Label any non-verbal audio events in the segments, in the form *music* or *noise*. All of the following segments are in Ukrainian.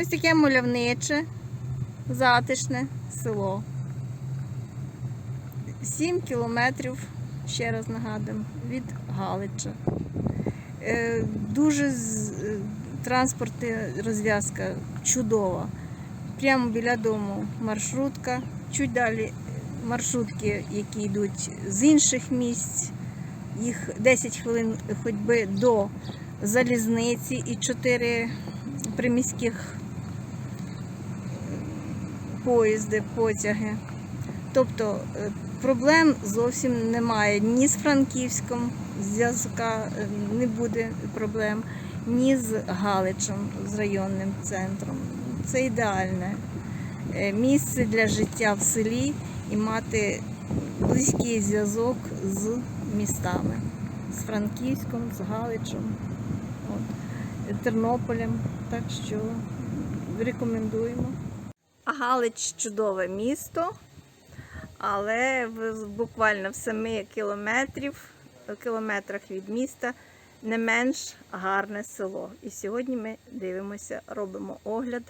Ось таке мальовниче, затишне село. 7 кілометрів, ще раз нагадуємо, від Галича. Е, Дуже е, транспортна розв'язка чудова. Прямо біля дому маршрутка. Чуть далі маршрутки, які йдуть з інших місць. Їх 10 хвилин ходьби до залізниці і 4 приміських поїзди, потяги. Тобто е, проблем зовсім немає ні з Франківськом, зв'язка е, не буде проблем, ні з Галичем, з районним центром. Це ідеальне е, місце для життя в селі і мати близький зв'язок з містами, з Франківськом, з Галичем, от, Тернополем. Так що рекомендуємо. Галич чудове місто, але буквально в 7 кілометрів, кілометрах від міста не менш гарне село. І сьогодні ми дивимося, робимо огляд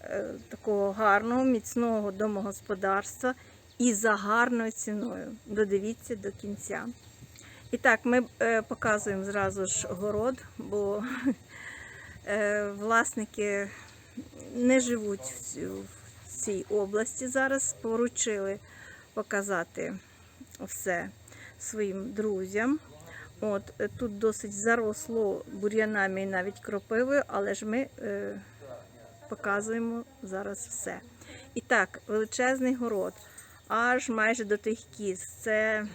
е, такого гарного, міцного домогосподарства і за гарною ціною. Додивіться до кінця. І так, ми е, показуємо зразу ж город, бо *laughs* е, власники не живуть в цій області зараз. Поручили показати все своїм друзям. От е, тут досить заросло бур'янами і навіть кропивою, але ж ми е, показуємо зараз все. І так, величезний город, аж майже до тих кіз. Це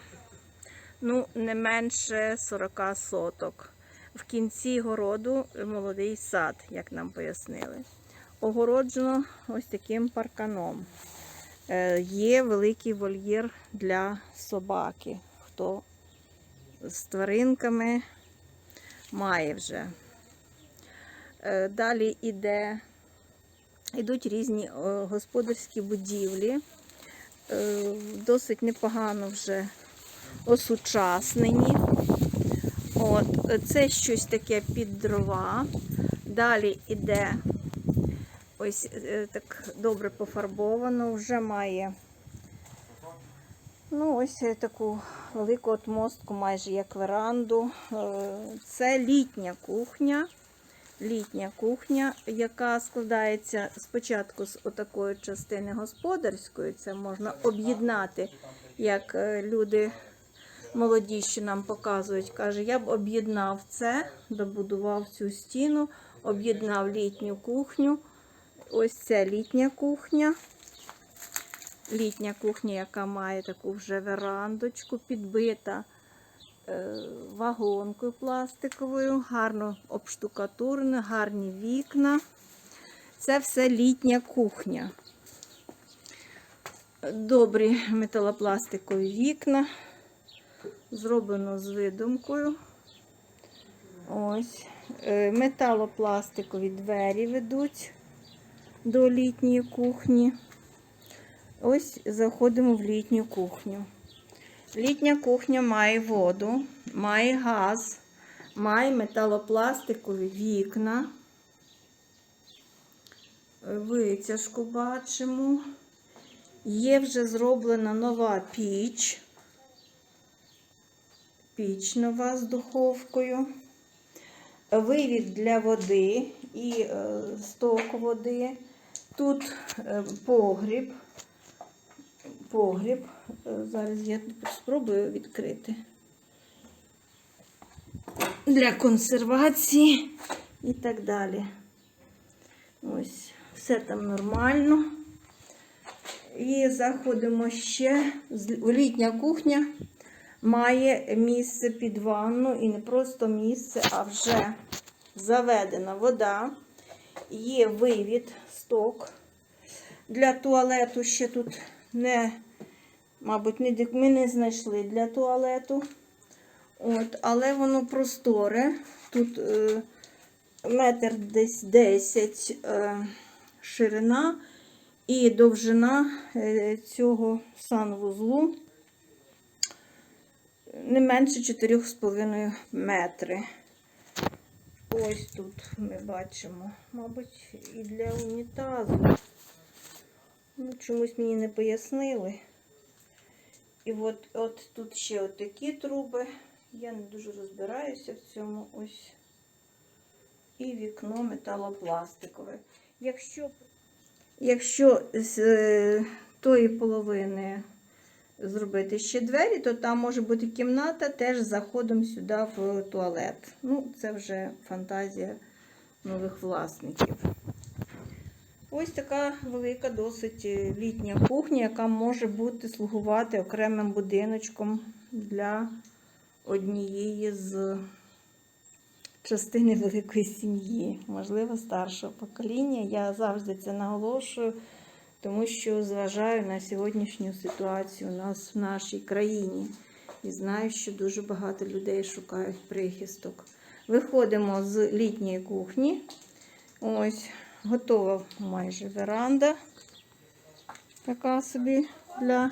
ну, не менше 40 соток. В кінці городу молодий сад, як нам пояснили. Огороджено ось таким парканом. Е, Є великий вольєр для собаки. Хто з тваринками має вже. Е, Далі іде, йдуть різні е, господарські будівлі. Досить непогано вже осучаснені. От, це щось таке під дрова. Далі іде ось е, так добре пофарбовано, вже має ну, ось е, таку велику отмостку, майже як веранду. Е, Це літня кухня. Літня кухня, яка складається спочатку з отакої частини господарської, це можна об'єднати, як люди молоді, що нам показують, каже, я б об'єднав це, добудував цю стіну, об'єднав літню кухню. Ось це літня кухня. Літня кухня, яка має таку вже верандочку, підбита е, вагонкою пластиковою, гарно обштукатурена, гарні вікна. Це все літня кухня. Добрі металопластикові вікна. Зроблено з видумкою. Ось. Е, Металопластикові двері ведуть до літньої кухні. Ось заходимо в літню кухню. Літня кухня має воду, має газ, має металопластикові вікна. Витяжку бачимо. Є вже зроблена нова піч. Піч нова з духовкою. Вивід для води і е, сток води. Тут е, погріб. Погріб. Е, Зараз я спробую відкрити. Для консервації і так далі. Ось, все там нормально. І заходимо ще. Літня кухня має місце під ванну і не просто місце, а вже заведена вода. Є вивід, сток. Для туалету ще тут не, мабуть, ми не знайшли для туалету. От, але воно просторе. Тут е, метр десь 10 е, ширина і довжина е, цього санвузлу не менше 4,5 метри. Ось тут ми бачимо, мабуть, і для унітазу. Ну, чомусь мені не пояснили. І от, от тут ще от такі труби. Я не дуже розбираюся в цьому ось. І вікно металопластикове. Якщо, якщо з е, тої половини зробити ще двері, то там може бути кімната теж з заходом сюди в туалет. Ну, це вже фантазія нових власників. Ось така велика, досить е, літня кухня, яка може бути слугувати окремим будиночком для однієї з частини *laughs* великої сім'ї, можливо, старшого покоління. Я завжди це наголошую, тому що зважаю на сьогоднішню ситуацію у нас в нашій країні. І знаю, що дуже багато людей шукають прихисток. Виходимо з літньої кухні. Ось, готова майже веранда. Така собі для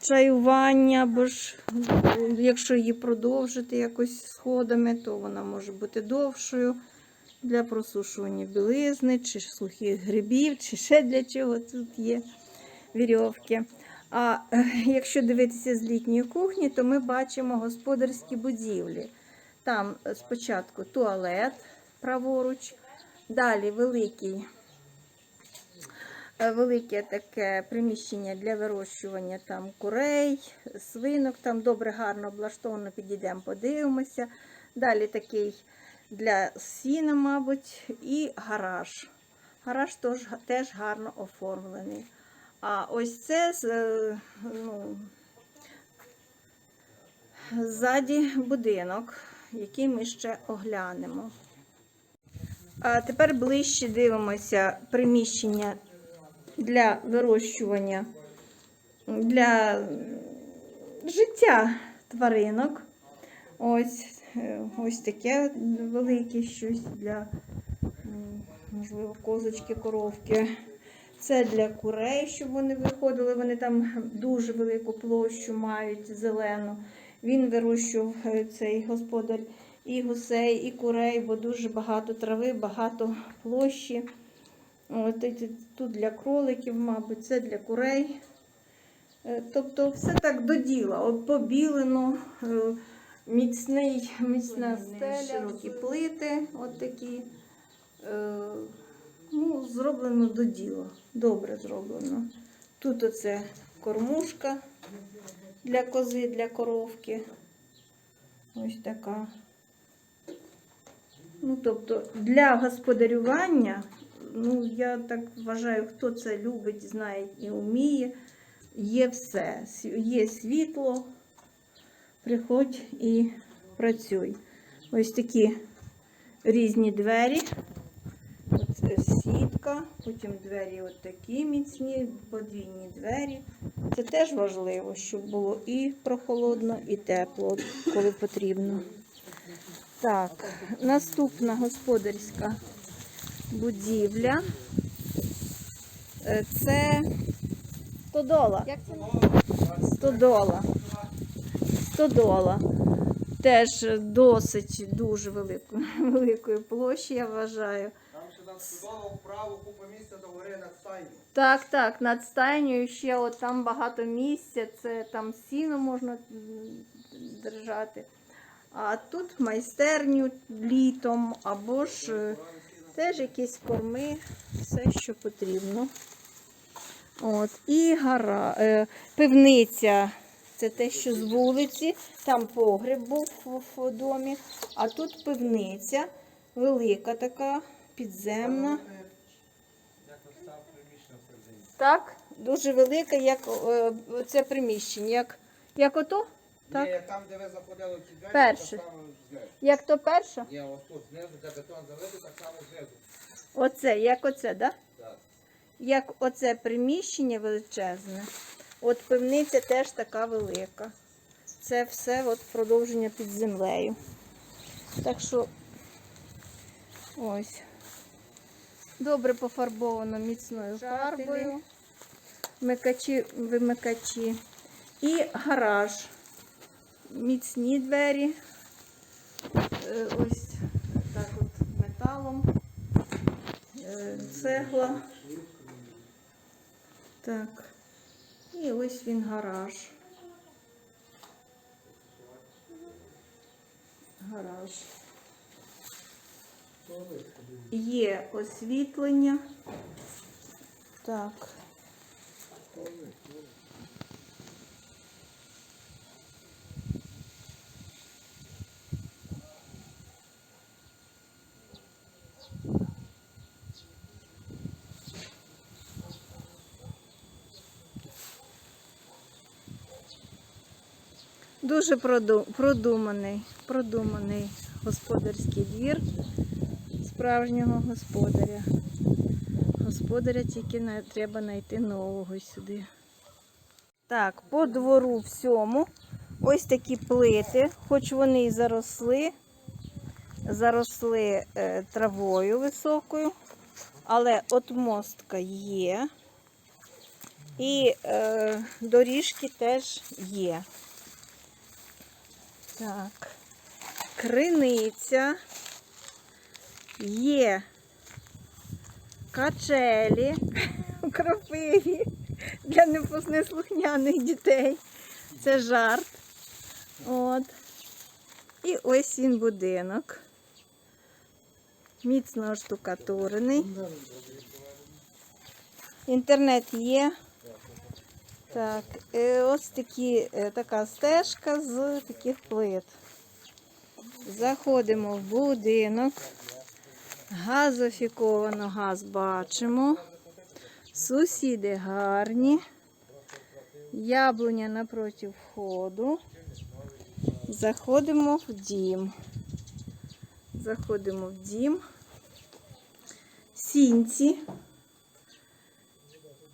чаювання, бо ж е, якщо її продовжити якось сходами, то вона може бути довшою для просушування білизни, чи сухих грибів, чи ще для чого тут є вірьовки. А е, якщо дивитися з літньої кухні, то ми бачимо господарські будівлі. Там е, спочатку туалет праворуч, далі великий е, велике таке приміщення для вирощування там курей, свинок, там добре, гарно облаштовано, підійдемо, подивимося. Далі такий для сіна, мабуть, і гараж. Гараж теж, теж гарно оформлений. А ось це з, е, ну, ззаді будинок, який ми ще оглянемо. А тепер ближче дивимося приміщення для вирощування, для життя тваринок. Ось, ось таке велике щось для, можливо, козочки, коровки. Це для курей, щоб вони виходили. Вони там дуже велику площу мають зелену. Він вирощував е, цей господар і гусей, і курей, бо дуже багато трави, багато площі. От, тут для кроликів, мабуть, це для курей. Е, Тобто все так до діла. От побілено, е, міцний, міцна стеля, широкі плити, от такі. Е, Ну, зроблено до діла. Добре зроблено. Тут оце кормушка для кози, для коровки. Ось така. Ну, тобто, для господарювання, ну, я так вважаю, хто це любить, знає і вміє, є все. Є світло, приходь і працюй. Ось такі різні двері. Оце сітка, потім двері от такі міцні, подвійні двері. Це теж важливо, щоб було і прохолодно, і тепло, коли потрібно. Так, наступна господарська будівля. Е, Це стодола. Як це називається? Стодола. Стодола. Теж досить дуже велику, *laughs* великої площі, я вважаю. Там ще там судово вправо, купа місця до гори над стайню. Так, так, над стайнею ще от там багато місця, це там сіно можна держати. А тут майстерню літом, або ж е, теж якісь корми, все, що потрібно. От, і гара, е, пивниця, це те, що з вулиці, там погреб був в, в домі, а тут пивниця, велика така, підземна. Так, дуже велика, як е, це приміщення. Як, як ото? Так. Ні, там, де ви заходили в ті двері, Перше. так само знизу. Як то перша? Ні, ось тут знизу, де бетон залитий, так само знизу. Оце, як оце, да? Так. Як оце приміщення величезне. От пивниця теж така велика. Це все от продовження під землею. Так що ось. Добре пофарбовано міцною фарбою. Вмикачі, вимикачі. І гараж. Міцні двері. Е, Ось так от металом. Е, Цегла. Так. І ось він гараж. Гараж. Є освітлення. Так. Дуже продуманий, продуманий господарський двір справжнього господаря. Господаря тільки треба знайти нового сюди. Так, по двору всьому ось такі плити, хоч вони і заросли, заросли е, травою високою, але отмостка є. І е, доріжки теж є. Так, криниця, є качелі *laughs* у кропиві для непослухняних дітей. Це жарт. От. І ось він будинок. Міцно штукатурений. Інтернет є. Так, е, ось такі, е, така стежка з таких плит. Заходимо в будинок. Газофіковано газ бачимо. Сусіди гарні. Яблуня напроти входу. Заходимо в дім. Заходимо в дім. Сінці.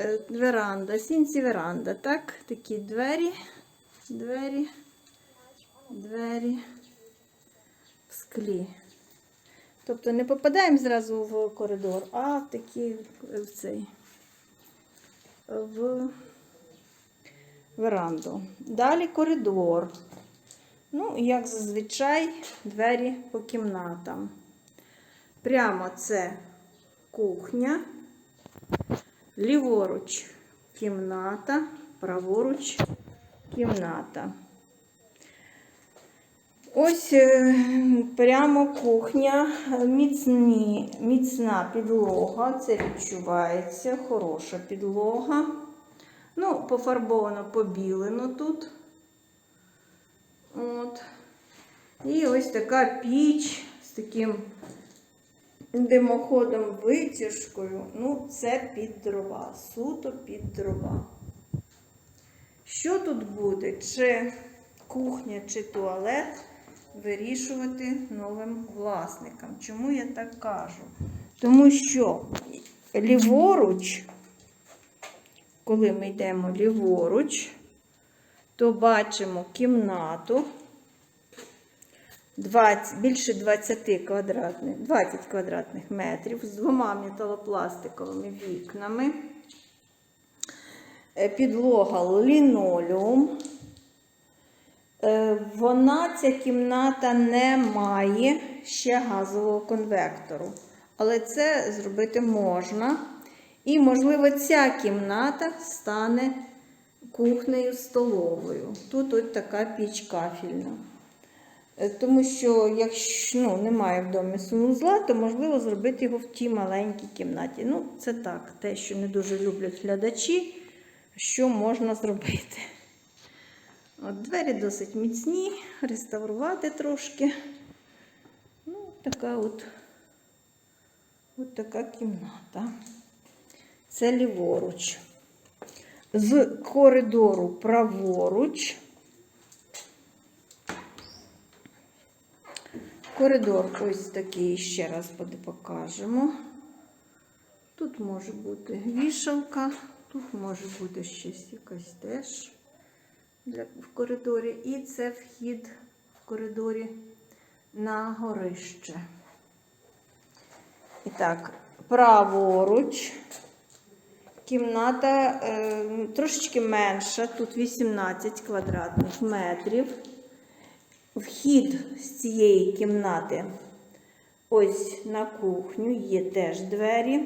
Е, Веранда, сінці веранда, так? Такі двері, двері, двері в склі. Тобто не попадаємо зразу в коридор, а в такі в цей в веранду. Далі коридор. Ну, як зазвичай, двері по кімнатам. Прямо це кухня. Ліворуч кімната, праворуч кімната. Ось е, прямо кухня, міцні, міцна підлога, це відчувається, хороша підлога. Ну, пофарбовано, побілено тут. От. І ось така піч з таким димоходом витяжкою. Ну, це під дрова, суто під дрова. Що тут буде? Чи кухня, чи туалет вирішувати новим власникам. Чому я так кажу? Тому що ліворуч, коли ми йдемо ліворуч, то бачимо кімнату 20, більше 20 квадратних, 20 квадратних метрів з двома металопластиковими вікнами. Е, Підлога лінолеум. Е, Вона, ця кімната, не має ще газового конвектору. Але це зробити можна. І, можливо, ця кімната стане кухнею столовою. Тут ось така піч кафельна. Е, Тому що, якщо ну, немає в домі санузла, то можливо зробити його в тій маленькій кімнаті. Ну, це так, те, що не дуже люблять глядачі, що можна зробити. От Двері досить міцні, реставрувати трошки. Ну, така от, от така кімната. Це ліворуч. З коридору праворуч. Коридор ось такий, ще раз покажемо. Тут може бути вішалка, тут може бути щось якась теж для, в коридорі. І це вхід в коридорі на горище. І так, праворуч. Кімната е, трошечки менша, тут 18 квадратних метрів. Вхід з цієї кімнати Ось на кухню є теж двері.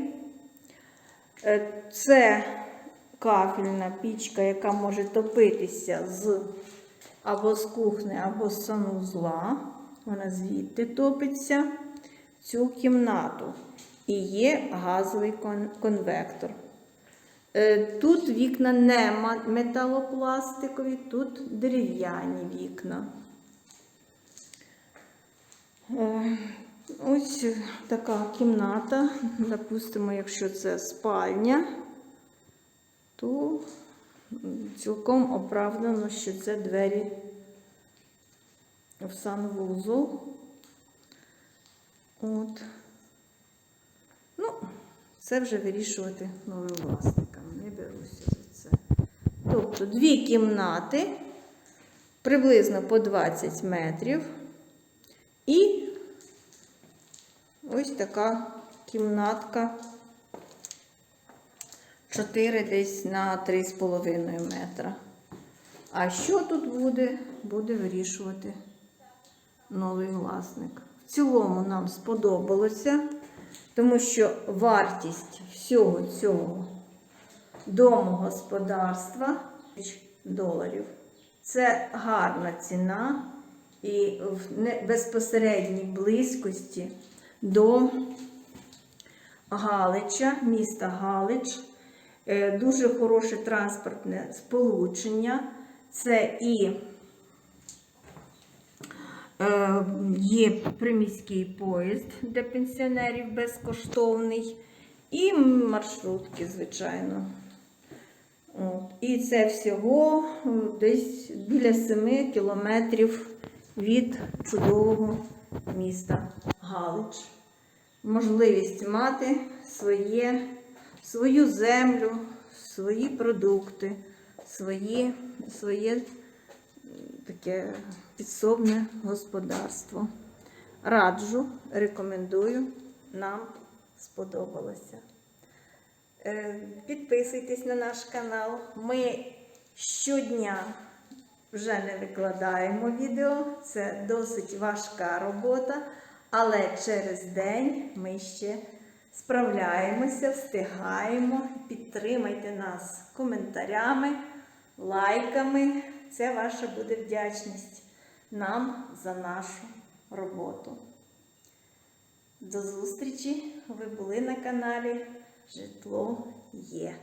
Е, Це кафельна пічка, яка може топитися з або з кухні, або з санузла. Вона звідти топиться в цю кімнату. І є газовий кон- конвектор. Е, Тут вікна не металопластикові, тут дерев'яні вікна. Е, Ось така кімната. Допустимо, якщо це спальня, то цілком оправдано, що це двері в санвузол. От. Ну, це вже вирішувати новим власникам. Не беруся за це. Тобто дві кімнати приблизно по 20 метрів. І ось така кімнатка 4 десь на 3,5 метра. А що тут буде, буде вирішувати новий власник. В цілому нам сподобалося, тому що вартість всього цього домогосподарства доларів. Це гарна ціна і в безпосередній близькості до Галича, міста Галич. Е, Дуже хороше транспортне сполучення. Це і Е, Є приміський поїзд для пенсіонерів безкоштовний, і маршрутки, звичайно. От. І це всього десь біля 7 кілометрів від чудового міста Галич. Можливість мати своє, свою землю, свої продукти, свої, своє таке підсобне господарство. Раджу, рекомендую, нам сподобалося. Е, Підписуйтесь на наш канал. Ми щодня вже не викладаємо відео, це досить важка робота, але через день ми ще справляємося, встигаємо. Підтримайте нас коментарями, лайками. Це ваша буде вдячність нам за нашу роботу. До зустрічі! Ви були на каналі Житло є.